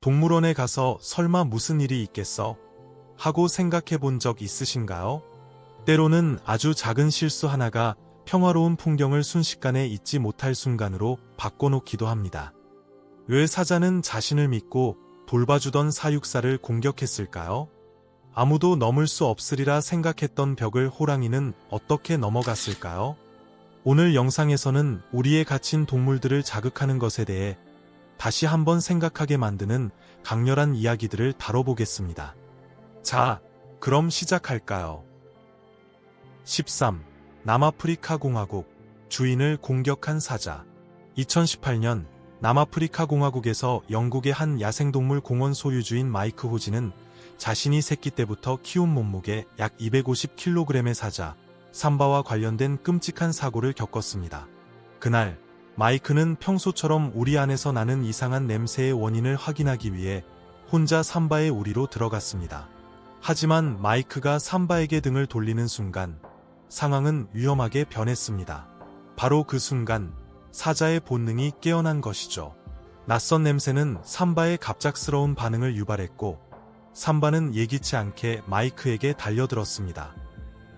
동물원에 가서 설마 무슨 일이 있겠어? 하고 생각해 본 적 있으신가요? 때로는 아주 작은 실수 하나가 평화로운 풍경을 순식간에 잊지 못할 순간으로 바꿔놓기도 합니다. 왜 사자는 자신을 믿고 돌봐주던 사육사를 공격했을까요? 아무도 넘을 수 없으리라 생각했던 벽을 호랑이는 어떻게 넘어갔을까요? 오늘 영상에서는 우리의 갇힌 동물들을 자극하는 것에 대해 다시 한번 생각하게 만드는 강렬한 이야기들을 다뤄보겠습니다. 자, 그럼 시작할까요? 13. 남아프리카 공화국 주인을 공격한 사자 2018년 남아프리카 공화국에서 영국의 한 야생동물 공원 소유주인 마이크 호지는 자신이 새끼 때부터 키운 몸무게 약 250kg의 사자 삼바와 관련된 끔찍한 사고를 겪었습니다. 그날 마이크는 평소처럼 우리 안에서 나는 이상한 냄새의 원인을 확인하기 위해 혼자 삼바의 우리로 들어갔습니다. 하지만 마이크가 삼바에게 등을 돌리는 순간 상황은 위험하게 변했습니다. 바로 그 순간 사자의 본능이 깨어난 것이죠. 낯선 냄새는 삼바의 갑작스러운 반응을 유발했고 삼바는 예기치 않게 마이크에게 달려들었습니다.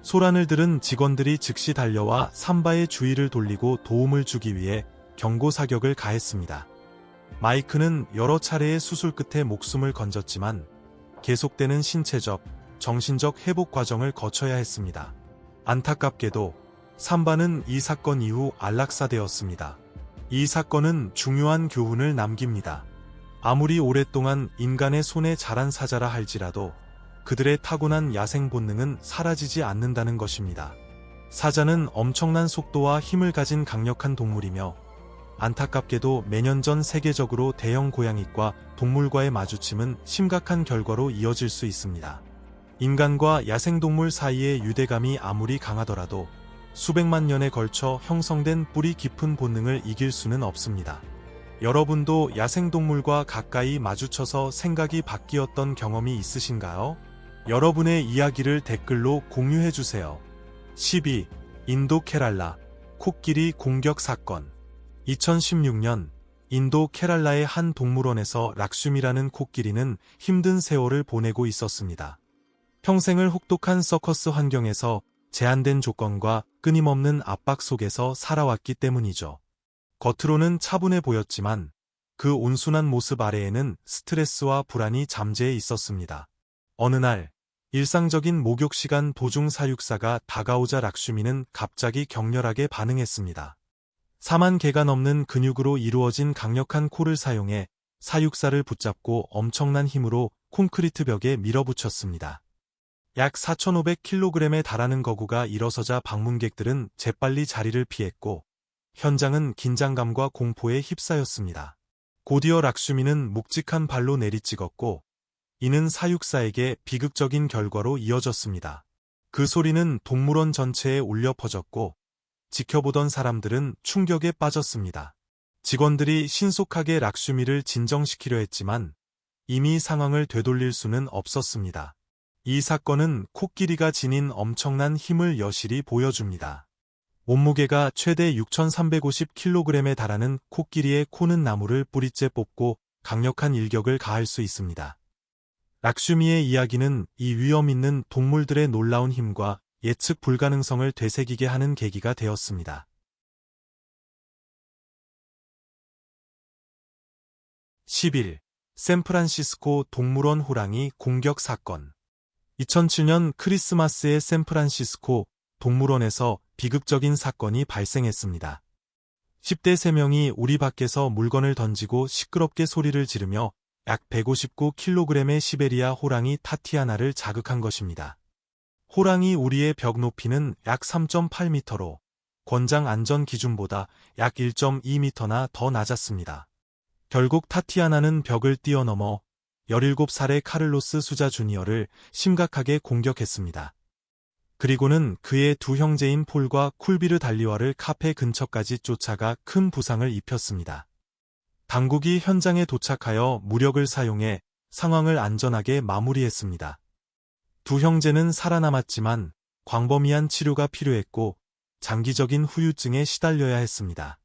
소란을 들은 직원들이 즉시 달려와 삼바의 주의를 돌리고 도움을 주기 위해 경고 사격을 가했습니다. 마이크는 여러 차례의 수술 끝에 목숨을 건졌지만 계속되는 신체적, 정신적 회복 과정을 거쳐야 했습니다. 안타깝게도 삼바는 이 사건 이후 안락사되었습니다. 이 사건은 중요한 교훈을 남깁니다. 아무리 오랫동안 인간의 손에 자란 사자라 할지라도 그들의 타고난 야생 본능은 사라지지 않는다는 것입니다. 사자는 엄청난 속도와 힘을 가진 강력한 동물이며 안타깝게도 매년 전 세계적으로 대형 고양이과 동물과의 마주침은 심각한 결과로 이어질 수 있습니다. 인간과 야생동물 사이의 유대감이 아무리 강하더라도 수백만 년에 걸쳐 형성된 뿌리 깊은 본능을 이길 수는 없습니다. 여러분도 야생동물과 가까이 마주쳐서 생각이 바뀌었던 경험이 있으신가요? 여러분의 이야기를 댓글로 공유해주세요. 12. 인도 케랄라 코끼리 공격 사건 2016년 인도 케랄라의 한 동물원에서 락숨이라는 코끼리는 힘든 세월을 보내고 있었습니다. 평생을 혹독한 서커스 환경에서 제한된 조건과 끊임없는 압박 속에서 살아왔기 때문이죠. 겉으로는 차분해 보였지만 그 온순한 모습 아래에는 스트레스와 불안이 잠재해 있었습니다. 어느 날 일상적인 목욕 시간 도중 사육사가 다가오자 락슈미는 갑자기 격렬하게 반응했습니다. 4만 개가 넘는 근육으로 이루어진 강력한 코를 사용해 사육사를 붙잡고 엄청난 힘으로 콘크리트 벽에 밀어붙였습니다. 약 4,500kg에 달하는 거구가 일어서자 방문객들은 재빨리 자리를 피했고 현장은 긴장감과 공포에 휩싸였습니다. 곧이어 락슈미는 묵직한 발로 내리찍었고 이는 사육사에게 비극적인 결과로 이어졌습니다. 그 소리는 동물원 전체에 울려 퍼졌고 지켜보던 사람들은 충격에 빠졌습니다. 직원들이 신속하게 락슈미를 진정시키려 했지만 이미 상황을 되돌릴 수는 없었습니다. 이 사건은 코끼리가 지닌 엄청난 힘을 여실히 보여줍니다. 몸무게가 최대 6,350kg에 달하는 코끼리의 코는 나무를 뿌리째 뽑고 강력한 일격을 가할 수 있습니다. 락슈미의 이야기는 이 위험 있는 동물들의 놀라운 힘과 예측 불가능성을 되새기게 하는 계기가 되었습니다. 10일 샌프란시스코 동물원 호랑이 공격 사건 2007년 크리스마스의 샌프란시스코 동물원에서 비극적인 사건이 발생했습니다. 10대 3명이 우리 밖에서 물건을 던지고 시끄럽게 소리를 지르며 약 159kg의 시베리아 호랑이 타티아나를 자극한 것입니다. 호랑이 우리의 벽 높이는 약 3.8m로 권장 안전 기준보다 약 1.2m나 더 낮았습니다. 결국 타티아나는 벽을 뛰어넘어 17살의 카를로스 수자 주니어를 심각하게 공격했습니다. 그리고는 그의 두 형제인 폴과 쿨비르 달리와를 카페 근처까지 쫓아가 큰 부상을 입혔습니다. 당국이 현장에 도착하여 무력을 사용해 상황을 안전하게 마무리했습니다. 두 형제는 살아남았지만 광범위한 치료가 필요했고 장기적인 후유증에 시달려야 했습니다.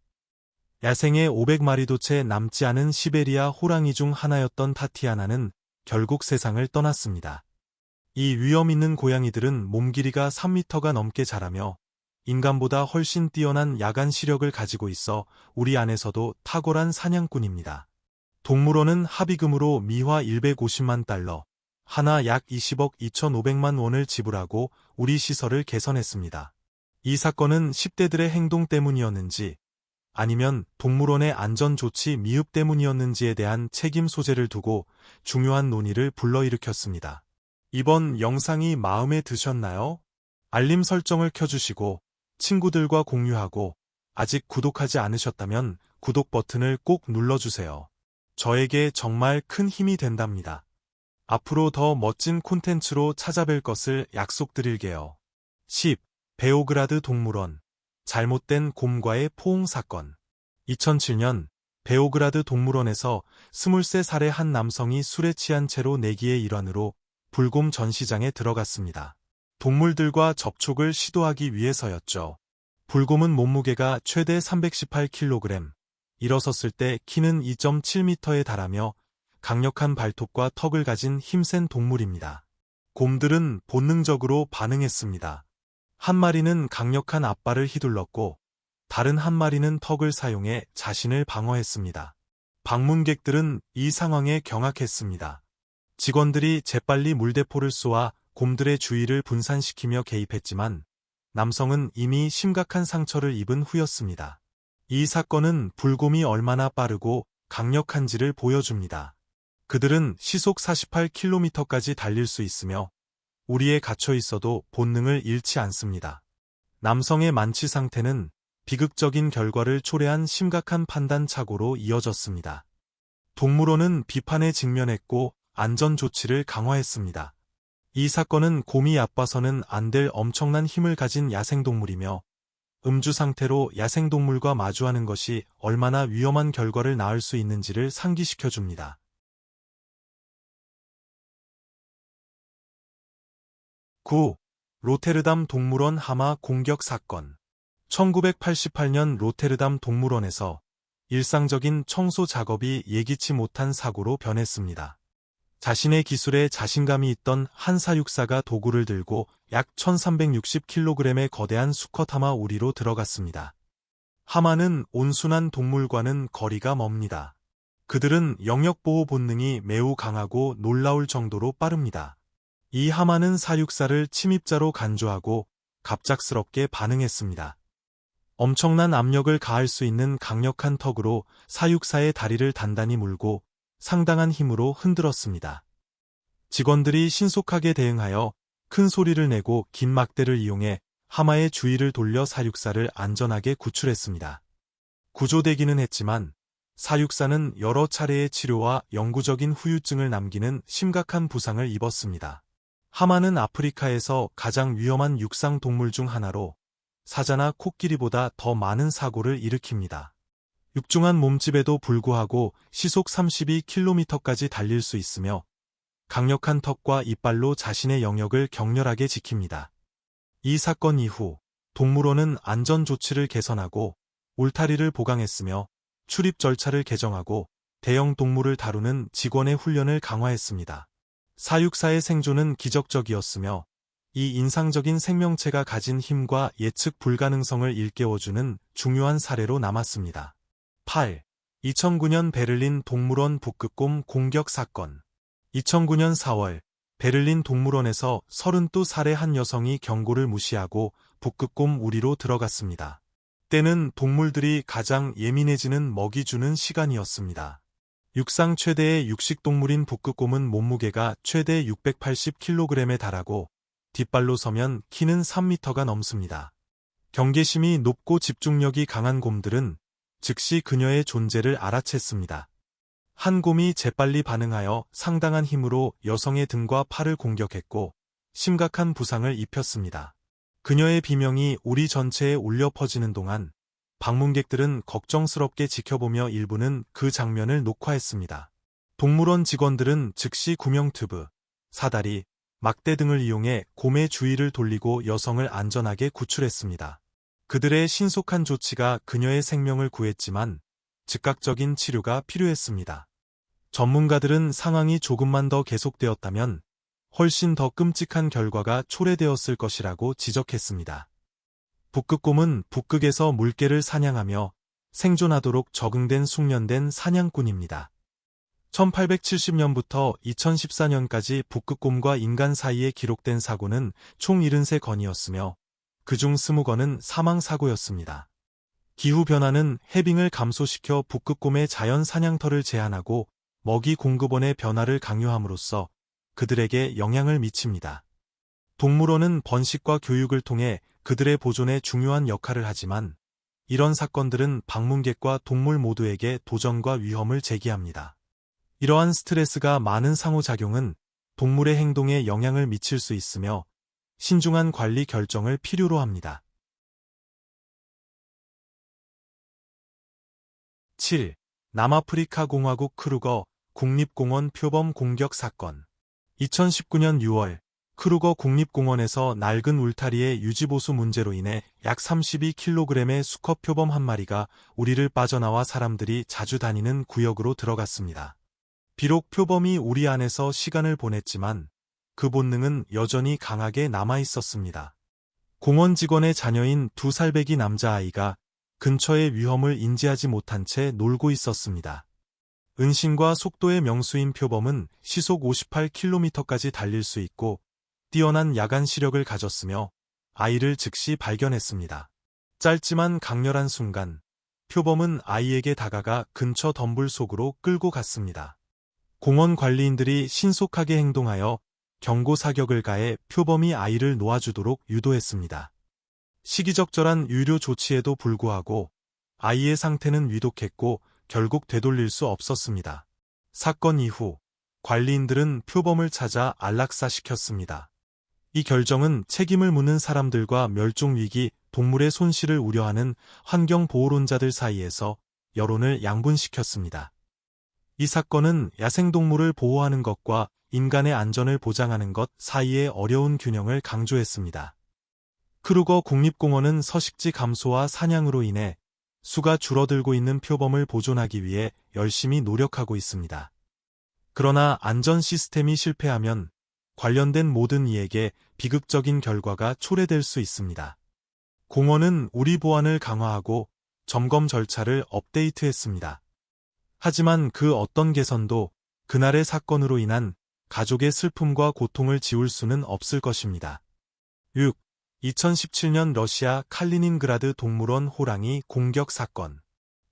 야생에 500마리도 채 남지 않은 시베리아 호랑이 중 하나였던 타티아나는 결국 세상을 떠났습니다. 이 위험 있는 고양이들은 몸 길이가 3미터가 넘게 자라며 인간보다 훨씬 뛰어난 야간 시력을 가지고 있어 우리 안에서도 탁월한 사냥꾼입니다. 동물원은 합의금으로 미화 150만 달러, 하나 약 20억 2,500만 원을 지불하고 우리 시설을 개선했습니다. 이 사건은 10대들의 행동 때문이었는지 아니면 동물원의 안전조치 미흡 때문이었는지에 대한 책임 소재를 두고 중요한 논의를 불러일으켰습니다. 이번 영상이 마음에 드셨나요? 알림 설정을 켜주시고 친구들과 공유하고 아직 구독하지 않으셨다면 구독 버튼을 꼭 눌러주세요. 저에게 정말 큰 힘이 된답니다. 앞으로 더 멋진 콘텐츠로 찾아뵐 것을 약속드릴게요. 10. 베오그라드 동물원 잘못된 곰과의 포옹 사건 2007년 베오그라드 동물원에서 23살의 한 남성이 술에 취한 채로 내기의 일환으로 불곰 전시장에 들어갔습니다. 동물들과 접촉을 시도하기 위해서였죠. 불곰은 몸무게가 최대 318kg, 일어섰을 때 키는 2.7m에 달하며 강력한 발톱과 턱을 가진 힘센 동물입니다. 곰들은 본능적으로 반응했습니다. 한 마리는 강력한 앞발을 휘둘렀고 다른 한 마리는 턱을 사용해 자신을 방어했습니다. 방문객들은 이 상황에 경악했습니다. 직원들이 재빨리 물대포를 쏘아 곰들의 주의를 분산시키며 개입했지만 남성은 이미 심각한 상처를 입은 후였습니다. 이 사건은 불곰이 얼마나 빠르고 강력한지를 보여줍니다. 그들은 시속 48km까지 달릴 수 있으며 우리에 갇혀 있어도 본능을 잃지 않습니다. 남성의 만취 상태는 비극적인 결과를 초래한 심각한 판단 착오로 이어졌습니다. 동물원은 비판에 직면했고 안전 조치를 강화했습니다. 이 사건은 곰이 아빠서는 안 될 엄청난 힘을 가진 야생동물이며 음주 상태로 야생동물과 마주하는 것이 얼마나 위험한 결과를 낳을 수 있는지를 상기시켜 줍니다. 9. 로테르담 동물원 하마 공격 사건 1988년 로테르담 동물원에서 일상적인 청소 작업이 예기치 못한 사고로 변했습니다. 자신의 기술에 자신감이 있던 한 사육사가 도구를 들고 약 1360kg의 거대한 수컷 하마 우리로 들어갔습니다. 하마는 온순한 동물과는 거리가 멉니다. 그들은 영역보호 본능이 매우 강하고 놀라울 정도로 빠릅니다. 이 하마는 사육사를 침입자로 간주하고 갑작스럽게 반응했습니다. 엄청난 압력을 가할 수 있는 강력한 턱으로 사육사의 다리를 단단히 물고 상당한 힘으로 흔들었습니다. 직원들이 신속하게 대응하여 큰 소리를 내고 긴 막대를 이용해 하마의 주위를 돌려 사육사를 안전하게 구출했습니다. 구조되기는 했지만 사육사는 여러 차례의 치료와 영구적인 후유증을 남기는 심각한 부상을 입었습니다. 하마는 아프리카에서 가장 위험한 육상 동물 중 하나로 사자나 코끼리보다 더 많은 사고를 일으킵니다. 육중한 몸집에도 불구하고 시속 32km까지 달릴 수 있으며 강력한 턱과 이빨로 자신의 영역을 격렬하게 지킵니다. 이 사건 이후 동물원은 안전 조치를 개선하고 울타리를 보강했으며 출입 절차를 개정하고 대형 동물을 다루는 직원의 훈련을 강화했습니다. 사육사의 생존은 기적적이었으며 이 인상적인 생명체가 가진 힘과 예측 불가능성을 일깨워주는 중요한 사례로 남았습니다. 8. 2009년 베를린 동물원 북극곰 공격 사건 2009년 4월 베를린 동물원에서 32살의 한 여성이 경고를 무시하고 북극곰 우리로 들어갔습니다. 때는 동물들이 가장 예민해지는 먹이 주는 시간이었습니다. 육상 최대의 육식동물인 북극곰은 몸무게가 최대 680kg에 달하고 뒷발로 서면 키는 3m가 넘습니다. 경계심이 높고 집중력이 강한 곰들은 즉시 그녀의 존재를 알아챘습니다. 한 곰이 재빨리 반응하여 상당한 힘으로 여성의 등과 팔을 공격했고 심각한 부상을 입혔습니다. 그녀의 비명이 우리 전체에 울려 퍼지는 동안 방문객들은 걱정스럽게 지켜보며 일부는 그 장면을 녹화했습니다. 동물원 직원들은 즉시 구명튜브, 사다리, 막대 등을 이용해 곰의 주위를 돌리고 여성을 안전하게 구출했습니다. 그들의 신속한 조치가 그녀의 생명을 구했지만 즉각적인 치료가 필요했습니다. 전문가들은 상황이 조금만 더 계속되었다면 훨씬 더 끔찍한 결과가 초래되었을 것이라고 지적했습니다. 북극곰은 북극에서 물개를 사냥하며 생존하도록 적응된 숙련된 사냥꾼입니다. 1870년부터 2014년까지 북극곰과 인간 사이에 기록된 사고는 총 73건이었으며 그중 20건은 사망사고였습니다. 기후변화는 해빙을 감소시켜 북극곰의 자연 사냥터를 제한하고 먹이 공급원의 변화를 강요함으로써 그들에게 영향을 미칩니다. 동물원은 번식과 교육을 통해 그들의 보존에 중요한 역할을 하지만 이런 사건들은 방문객과 동물 모두에게 도전과 위험을 제기합니다. 이러한 스트레스가 많은 상호작용은 동물의 행동에 영향을 미칠 수 있으며 신중한 관리 결정을 필요로 합니다. 7. 남아프리카 공화국 크루거 국립공원 표범 공격 사건 2019년 6월 크루거 국립공원에서 낡은 울타리의 유지보수 문제로 인해 약 32kg의 수컷 표범 한 마리가 우리를 빠져나와 사람들이 자주 다니는 구역으로 들어갔습니다. 비록 표범이 우리 안에서 시간을 보냈지만 그 본능은 여전히 강하게 남아 있었습니다. 공원 직원의 자녀인 두 살배기 남자아이가 근처의 위험을 인지하지 못한 채 놀고 있었습니다. 은신과 속도의 명수인 표범은 시속 58km까지 달릴 수 있고 뛰어난 야간 시력을 가졌으며 아이를 즉시 발견했습니다. 짧지만 강렬한 순간 표범은 아이에게 다가가 근처 덤불 속으로 끌고 갔습니다. 공원 관리인들이 신속하게 행동하여 경고 사격을 가해 표범이 아이를 놓아주도록 유도했습니다. 시기적절한 유료 조치에도 불구하고 아이의 상태는 위독했고 결국 되돌릴 수 없었습니다. 사건 이후 관리인들은 표범을 찾아 안락사시켰습니다. 이 결정은 책임을 묻는 사람들과 멸종위기, 동물의 손실을 우려하는 환경보호론자들 사이에서 여론을 양분시켰습니다. 이 사건은 야생동물을 보호하는 것과 인간의 안전을 보장하는 것 사이의 어려운 균형을 강조했습니다. 크루거 국립공원은 서식지 감소와 사냥으로 인해 수가 줄어들고 있는 표범을 보존하기 위해 열심히 노력하고 있습니다. 그러나 안전 시스템이 실패하면 관련된 모든 이에게 비극적인 결과가 초래될 수 있습니다. 공원은 우리 보안을 강화하고 점검 절차를 업데이트했습니다. 하지만 그 어떤 개선도 그날의 사건으로 인한 가족의 슬픔과 고통을 지울 수는 없을 것입니다. 6. 2017년 러시아 칼리닌그라드 동물원 호랑이 공격 사건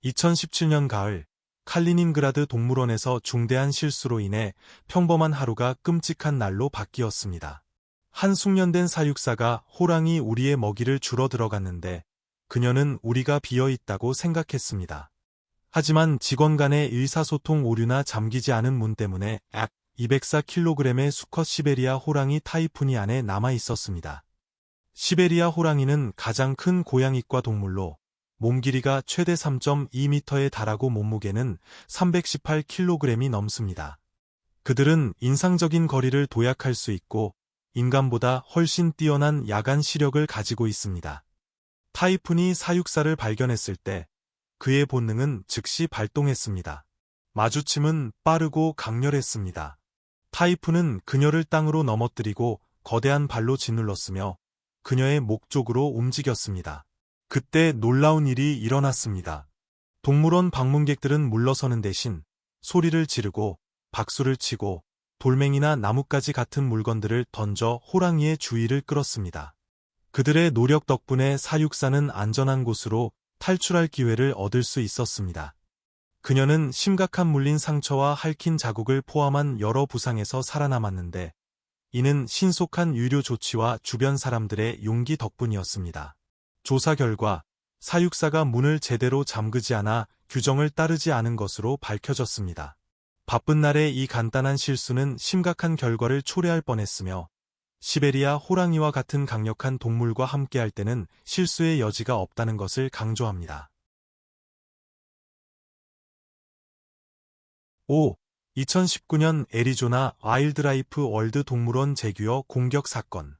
2017년 가을 칼리닌그라드 동물원에서 중대한 실수로 인해 평범한 하루가 끔찍한 날로 바뀌었습니다. 한 숙련된 사육사가 호랑이 우리의 먹이를 주러 들어갔는데 그녀는 우리가 비어 있다고 생각했습니다. 하지만 직원 간의 의사소통 오류나 잠기지 않은 문 때문에 약 204kg의 수컷 시베리아 호랑이 타이푼이 안에 남아 있었습니다. 시베리아 호랑이는 가장 큰 고양이과 동물로 몸 길이가 최대 3.2m에 달하고 몸무게는 318kg이 넘습니다. 그들은 인상적인 거리를 도약할 수 있고 인간보다 훨씬 뛰어난 야간 시력을 가지고 있습니다. 타이푼이 사육사를 발견했을 때 그의 본능은 즉시 발동했습니다. 마주침은 빠르고 강렬했습니다. 타이푼은 그녀를 땅으로 넘어뜨리고 거대한 발로 짓눌렀으며 그녀의 목 쪽으로 움직였습니다. 그때 놀라운 일이 일어났습니다. 동물원 방문객들은 물러서는 대신 소리를 지르고 박수를 치고 돌멩이나 나뭇가지 같은 물건들을 던져 호랑이의 주의를 끌었습니다. 그들의 노력 덕분에 사육사는 안전한 곳으로 탈출할 기회를 얻을 수 있었습니다. 그녀는 심각한 물린 상처와 핥힌 자국을 포함한 여러 부상에서 살아남았는데 이는 신속한 유료 조치와 주변 사람들의 용기 덕분이었습니다. 조사 결과 사육사가 문을 제대로 잠그지 않아 규정을 따르지 않은 것으로 밝혀졌습니다. 바쁜 날에 이 간단한 실수는 심각한 결과를 초래할 뻔했으며 시베리아 호랑이와 같은 강력한 동물과 함께할 때는 실수의 여지가 없다는 것을 강조합니다. 5. 2019년 애리조나 와일드라이프 월드 동물원 제규어 공격 사건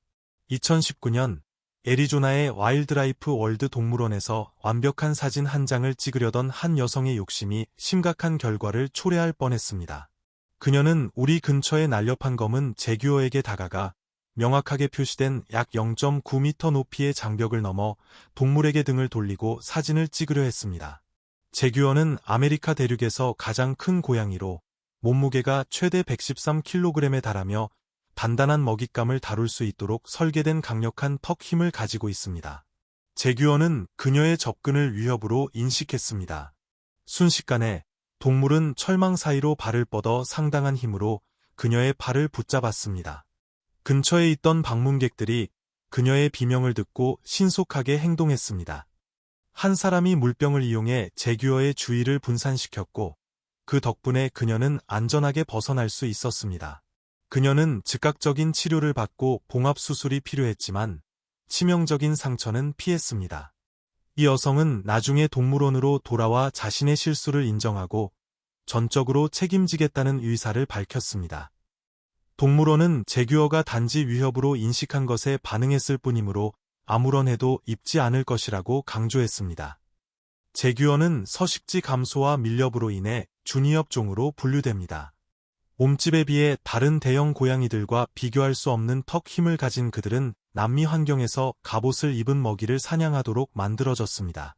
2019년 애리조나의 와일드라이프 월드 동물원에서 완벽한 사진 한 장을 찍으려던 한 여성의 욕심이 심각한 결과를 초래할 뻔했습니다. 그녀는 우리 근처의 날렵한 검은 제규어에게 다가가 명확하게 표시된 약 0.9m 높이의 장벽을 넘어 동물에게 등을 돌리고 사진을 찍으려 했습니다. 제규어는 아메리카 대륙에서 가장 큰 고양이로 몸무게가 최대 113kg에 달하며 단단한 먹잇감을 다룰 수 있도록 설계된 강력한 턱 힘을 가지고 있습니다. 제규어는 그녀의 접근을 위협으로 인식했습니다. 순식간에 동물은 철망 사이로 발을 뻗어 상당한 힘으로 그녀의 팔을 붙잡았습니다. 근처에 있던 방문객들이 그녀의 비명을 듣고 신속하게 행동했습니다. 한 사람이 물병을 이용해 제규어의 주의를 분산시켰고 그 덕분에 그녀는 안전하게 벗어날 수 있었습니다. 그녀는 즉각적인 치료를 받고 봉합수술이 필요했지만 치명적인 상처는 피했습니다. 이 여성은 나중에 동물원으로 돌아와 자신의 실수를 인정하고 전적으로 책임지겠다는 의사를 밝혔습니다. 동물원은 제규어가 단지 위협으로 인식한 것에 반응했을 뿐이므로 아무런 해도 입지 않을 것이라고 강조했습니다. 제규어는 서식지 감소와 밀렵으로 인해 준위협종으로 분류됩니다. 몸집에 비해 다른 대형 고양이들과 비교할 수 없는 턱 힘을 가진 그들은 남미 환경에서 갑옷을 입은 먹이를 사냥하도록 만들어졌습니다.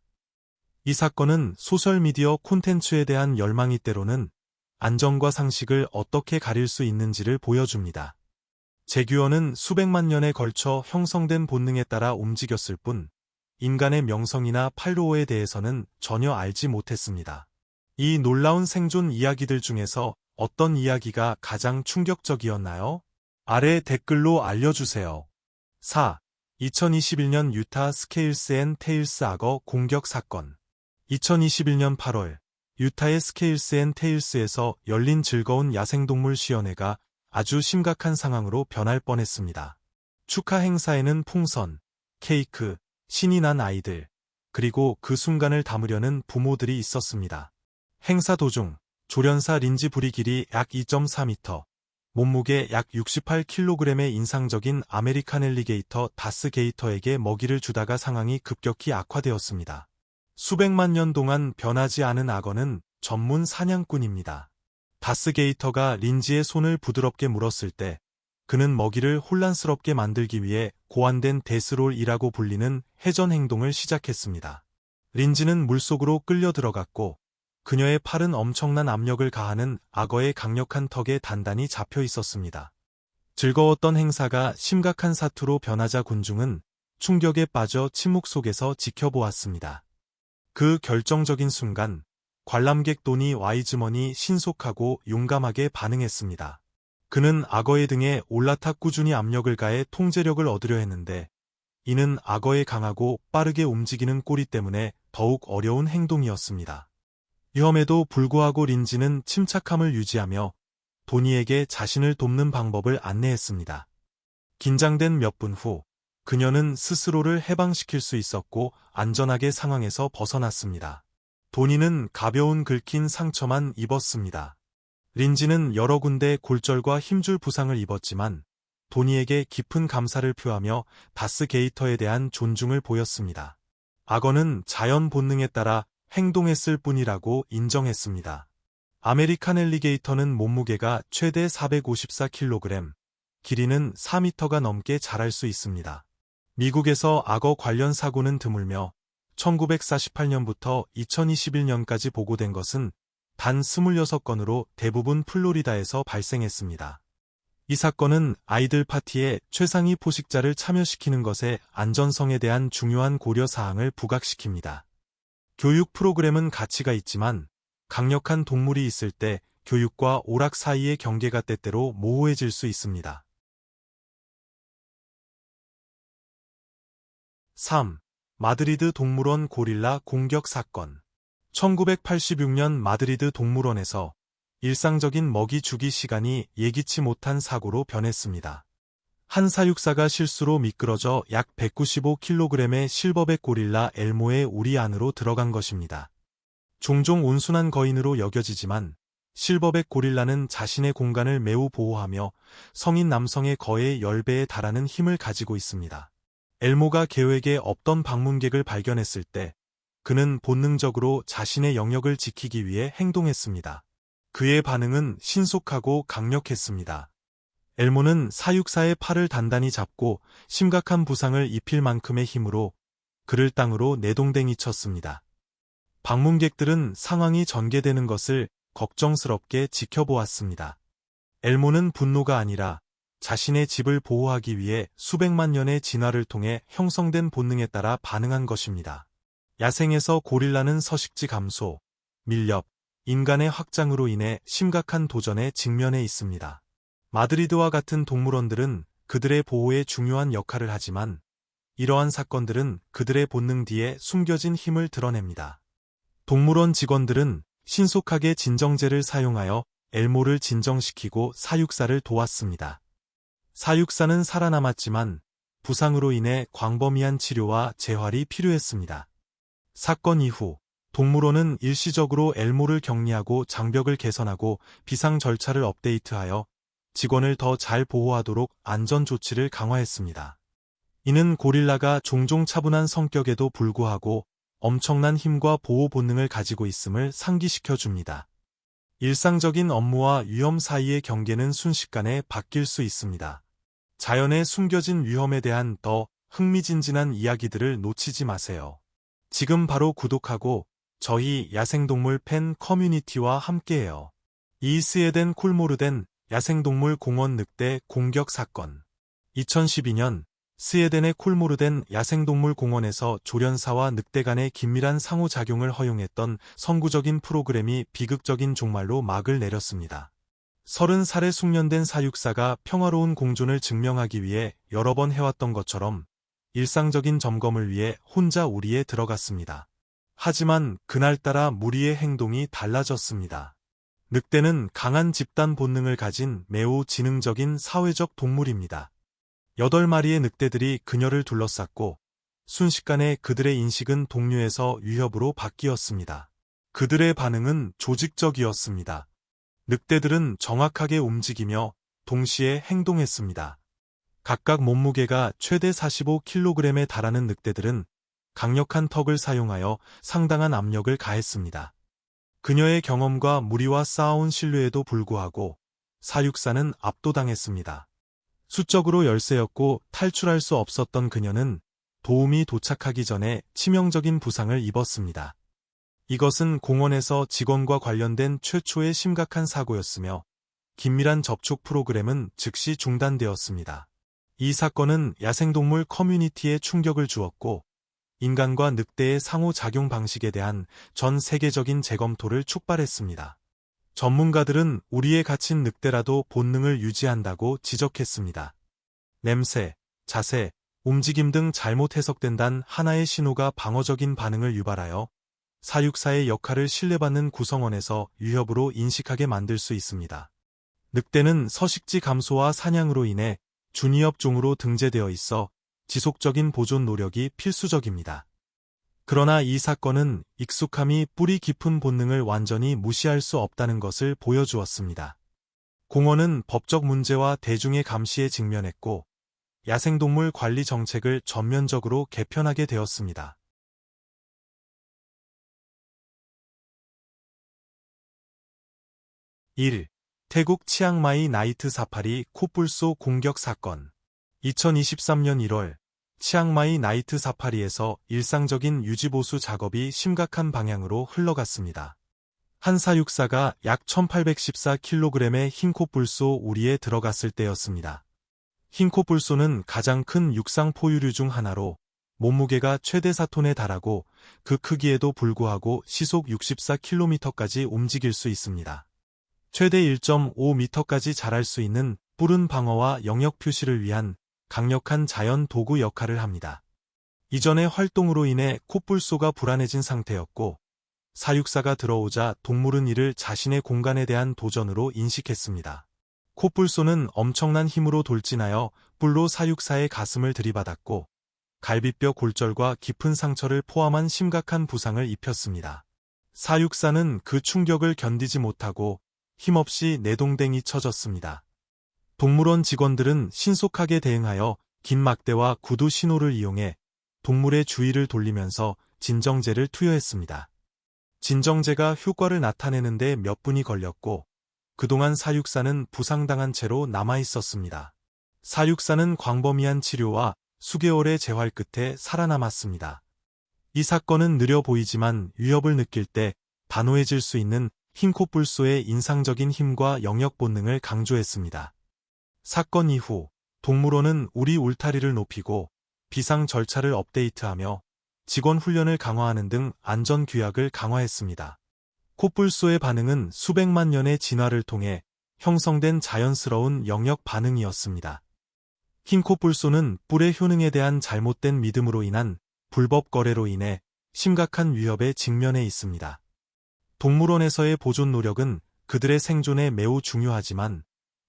이 사건은 소셜미디어 콘텐츠에 대한 열망이 때로는 안정과 상식을 어떻게 가릴 수 있는지를 보여줍니다. 제규어는 수백만 년에 걸쳐 형성된 본능에 따라 움직였을 뿐 인간의 명성이나 팔로워에 대해서는 전혀 알지 못했습니다. 이 놀라운 생존 이야기들 중에서 어떤 이야기가 가장 충격적이었나요? 아래 댓글로 알려주세요. 4. 2021년 유타 스케일스 앤 테일스 악어 공격 사건 2021년 8월 유타의 스케일스 앤 테일스에서 열린 즐거운 야생동물 시연회가 아주 심각한 상황으로 변할 뻔했습니다. 축하 행사에는 풍선, 케이크, 신이 난 아이들, 그리고 그 순간을 담으려는 부모들이 있었습니다. 행사 도중 조련사 린지 부리 길이 약 2.4m, 몸무게 약 68kg의 인상적인 아메리칸 엘리게이터 다스 게이터에게 먹이를 주다가 상황이 급격히 악화되었습니다. 수백만 년 동안 변하지 않은 악어는 전문 사냥꾼입니다. 다스 게이터가 린지의 손을 부드럽게 물었을 때 그는 먹이를 혼란스럽게 만들기 위해 고안된 데스롤이라고 불리는 회전 행동을 시작했습니다. 린지는 물속으로 끌려 들어갔고 그녀의 팔은 엄청난 압력을 가하는 악어의 강력한 턱에 단단히 잡혀 있었습니다. 즐거웠던 행사가 심각한 사투로 변하자 군중은 충격에 빠져 침묵 속에서 지켜보았습니다. 그 결정적인 순간 관람객 도니 와이즈먼이 신속하고 용감하게 반응했습니다. 그는 악어의 등에 올라타 꾸준히 압력을 가해 통제력을 얻으려 했는데 이는 악어의 강하고 빠르게 움직이는 꼬리 때문에 더욱 어려운 행동이었습니다. 위험에도 불구하고 린지는 침착함을 유지하며 도니에게 자신을 돕는 방법을 안내했습니다. 긴장된 몇 분 후, 그녀는 스스로를 해방시킬 수 있었고 안전하게 상황에서 벗어났습니다. 도니는 가벼운 긁힌 상처만 입었습니다. 린지는 여러 군데 골절과 힘줄 부상을 입었지만 도니에게 깊은 감사를 표하며 다스 게이터에 대한 존중을 보였습니다. 악어는 자연 본능에 따라 행동했을 뿐이라고 인정했습니다. 아메리칸 엘리게이터는 몸무게가 최대 454kg, 길이는 4m가 넘게 자랄 수 있습니다. 미국에서 악어 관련 사고는 드물며 1948년부터 2021년까지 보고된 것은 단 26건으로 대부분 플로리다에서 발생했습니다. 이 사건은 아이들 파티에 최상위 포식자를 참여시키는 것의 안전성에 대한 중요한 고려사항을 부각시킵니다. 교육 프로그램은 가치가 있지만 강력한 동물이 있을 때 교육과 오락 사이의 경계가 때때로 모호해질 수 있습니다. 3. 마드리드 동물원 고릴라 공격 사건 1986년 마드리드 동물원에서 일상적인 먹이 주기 시간이 예기치 못한 사고로 변했습니다. 한 사육사가 실수로 미끄러져 약 195kg의 실버백 고릴라 엘모의 우리 안으로 들어간 것입니다. 종종 온순한 거인으로 여겨지지만 실버백 고릴라는 자신의 공간을 매우 보호하며 성인 남성의 거의 10배에 달하는 힘을 가지고 있습니다. 엘모가 계획에 없던 방문객을 발견했을 때 그는 본능적으로 자신의 영역을 지키기 위해 행동했습니다. 그의 반응은 신속하고 강력했습니다. 엘모는 사육사의 팔을 단단히 잡고 심각한 부상을 입힐 만큼의 힘으로 그를 땅으로 내동댕이 쳤습니다. 방문객들은 상황이 전개되는 것을 걱정스럽게 지켜보았습니다. 엘모는 분노가 아니라 자신의 집을 보호하기 위해 수백만 년의 진화를 통해 형성된 본능에 따라 반응한 것입니다. 야생에서 고릴라는 서식지 감소, 밀렵, 인간의 확장으로 인해 심각한 도전에 직면해 있습니다. 마드리드와 같은 동물원들은 그들의 보호에 중요한 역할을 하지만 이러한 사건들은 그들의 본능 뒤에 숨겨진 힘을 드러냅니다. 동물원 직원들은 신속하게 진정제를 사용하여 엘모를 진정시키고 사육사를 도왔습니다. 사육사는 살아남았지만 부상으로 인해 광범위한 치료와 재활이 필요했습니다. 사건 이후 동물원은 일시적으로 엘모를 격리하고 장벽을 개선하고 비상 절차를 업데이트하여 직원을 더 잘 보호하도록 안전 조치를 강화했습니다. 이는 고릴라가 종종 차분한 성격에도 불구하고 엄청난 힘과 보호 본능을 가지고 있음을 상기시켜 줍니다. 일상적인 업무와 위험 사이의 경계는 순식간에 바뀔 수 있습니다. 자연의 숨겨진 위험에 대한 더 흥미진진한 이야기들을 놓치지 마세요. 지금 바로 구독하고 저희 야생동물 팬 커뮤니티와 함께해요. 이 스웨덴 콜모르덴 야생동물 공원 늑대 공격 사건 2012년 스웨덴의 콜모르덴 야생동물 공원에서 조련사와 늑대 간의 긴밀한 상호작용을 허용했던 선구적인 프로그램이 비극적인 종말로 막을 내렸습니다. 30살의 숙련된 사육사가 평화로운 공존을 증명하기 위해 여러 번 해왔던 것처럼 일상적인 점검을 위해 혼자 우리에 들어갔습니다. 하지만 그날따라 무리의 행동이 달라졌습니다. 늑대는 강한 집단 본능을 가진 매우 지능적인 사회적 동물입니다. 여덟 마리의 늑대들이 그녀를 둘러쌌고 순식간에 그들의 인식은 동료에서 위협으로 바뀌었습니다. 그들의 반응은 조직적이었습니다. 늑대들은 정확하게 움직이며 동시에 행동했습니다. 각각 몸무게가 최대 45kg에 달하는 늑대들은 강력한 턱을 사용하여 상당한 압력을 가했습니다. 그녀의 경험과 무리와 쌓아온 신뢰에도 불구하고 사육사는 압도당했습니다. 수적으로 열세였고 탈출할 수 없었던 그녀는 도움이 도착하기 전에 치명적인 부상을 입었습니다. 이것은 공원에서 직원과 관련된 최초의 심각한 사고였으며 긴밀한 접촉 프로그램은 즉시 중단되었습니다. 이 사건은 야생동물 커뮤니티에 충격을 주었고 인간과 늑대의 상호작용 방식에 대한 전 세계적인 재검토를 촉발했습니다. 전문가들은 우리의 갇힌 늑대라도 본능을 유지한다고 지적했습니다. 냄새, 자세, 움직임 등 잘못 해석된 단 하나의 신호가 방어적인 반응을 유발하여 사육사의 역할을 신뢰받는 구성원에서 위협으로 인식하게 만들 수 있습니다. 늑대는 서식지 감소와 사냥으로 인해 준위업종으로 등재되어 있어 지속적인 보존 노력이 필수적입니다. 그러나 이 사건은 익숙함이 뿌리 깊은 본능을 완전히 무시할 수 없다는 것을 보여주었습니다. 공원은 법적 문제와 대중의 감시에 직면했고 야생동물 관리 정책을 전면적으로 개편하게 되었습니다. (1) 태국 치앙마이 나이트 사파리 코뿔소 공격 사건 2023년 1월 치앙마이 나이트 사파리에서 일상적인 유지보수 작업이 심각한 방향으로 흘러갔습니다. 한 사육사가 약 1814kg의 흰코뿔소 우리에 들어갔을 때였습니다. 흰코뿔소는 가장 큰 육상 포유류 중 하나로 몸무게가 최대 4톤에 달하고 그 크기에도 불구하고 시속 64km까지 움직일 수 있습니다. 최대 1.5m까지 자랄 수 있는 뿔은 방어와 영역 표시를 위한 강력한 자연 도구 역할을 합니다. 이전의 활동으로 인해 코뿔소가 불안해진 상태였고 사육사가 들어오자 동물은 이를 자신의 공간에 대한 도전으로 인식했습니다. 코뿔소는 엄청난 힘으로 돌진하여 뿔로 사육사의 가슴을 들이받았고 갈비뼈 골절과 깊은 상처를 포함한 심각한 부상을 입혔습니다. 사육사는 그 충격을 견디지 못하고 힘없이 내동댕이 쳐졌습니다. 동물원 직원들은 신속하게 대응하여 긴 막대와 구두 신호를 이용해 동물의 주의를 돌리면서 진정제를 투여했습니다. 진정제가 효과를 나타내는데 몇 분이 걸렸고 그동안 사육사는 부상당한 채로 남아 있었습니다. 사육사는 광범위한 치료와 수개월의 재활 끝에 살아남았습니다. 이 사건은 느려 보이지만 위협을 느낄 때 단호해질 수 있는 흰코뿔소의 인상적인 힘과 영역 본능을 강조했습니다. 사건 이후 동물원은 우리 울타리를 높이고 비상 절차를 업데이트하며 직원 훈련을 강화하는 등 안전 규약을 강화했습니다. 코뿔소의 반응은 수백만 년의 진화를 통해 형성된 자연스러운 영역 반응이었습니다. 흰 코뿔소는 뿔의 효능에 대한 잘못된 믿음으로 인한 불법 거래로 인해 심각한 위협에 직면해 있습니다. 동물원에서의 보존 노력은 그들의 생존에 매우 중요하지만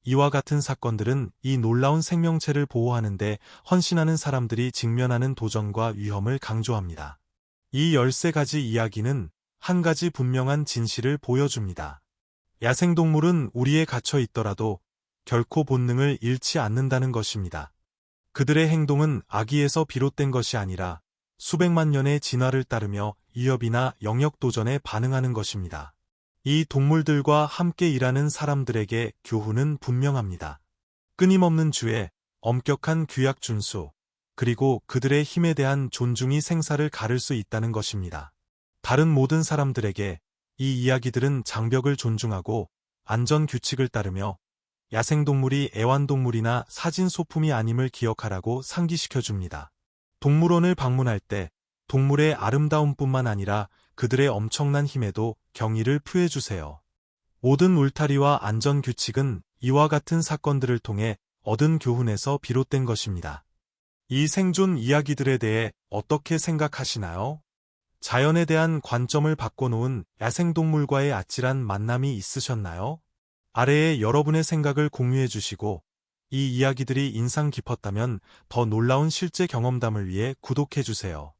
이와 같은 사건들은 이 놀라운 생명체를 보호하는데 헌신하는 사람들이 직면하는 도전과 위험을 강조합니다. 이 13가지 이야기는 한 가지 분명한 진실을 보여줍니다. 야생동물은 우리에 갇혀 있더라도 결코 본능을 잃지 않는다는 것입니다. 그들의 행동은 아기에서 비롯된 것이 아니라 수백만 년의 진화를 따르며 위협이나 영역 도전에 반응하는 것입니다. 이 동물들과 함께 일하는 사람들에게 교훈은 분명합니다. 끊임없는 주의 엄격한 규약 준수, 그리고 그들의 힘에 대한 존중이 생사를 가를 수 있다는 것입니다. 다른 모든 사람들에게 이 이야기들은 장벽을 존중하고 안전 규칙을 따르며 야생동물이 애완동물이나 사진 소품이 아님을 기억하라고 상기시켜 줍니다. 동물원을 방문할 때 동물의 아름다움뿐만 아니라 그들의 엄청난 힘에도 경의를 표해주세요. 모든 울타리와 안전 규칙은 이와 같은 사건들을 통해 얻은 교훈에서 비롯된 것입니다. 이 생존 이야기들에 대해 어떻게 생각하시나요? 자연에 대한 관점을 바꿔놓은 야생동물과의 아찔한 만남이 있으셨나요? 아래에 여러분의 생각을 공유해 주시고 이 이야기들이 인상 깊었다면 더 놀라운 실제 경험담을 위해 구독해 주세요.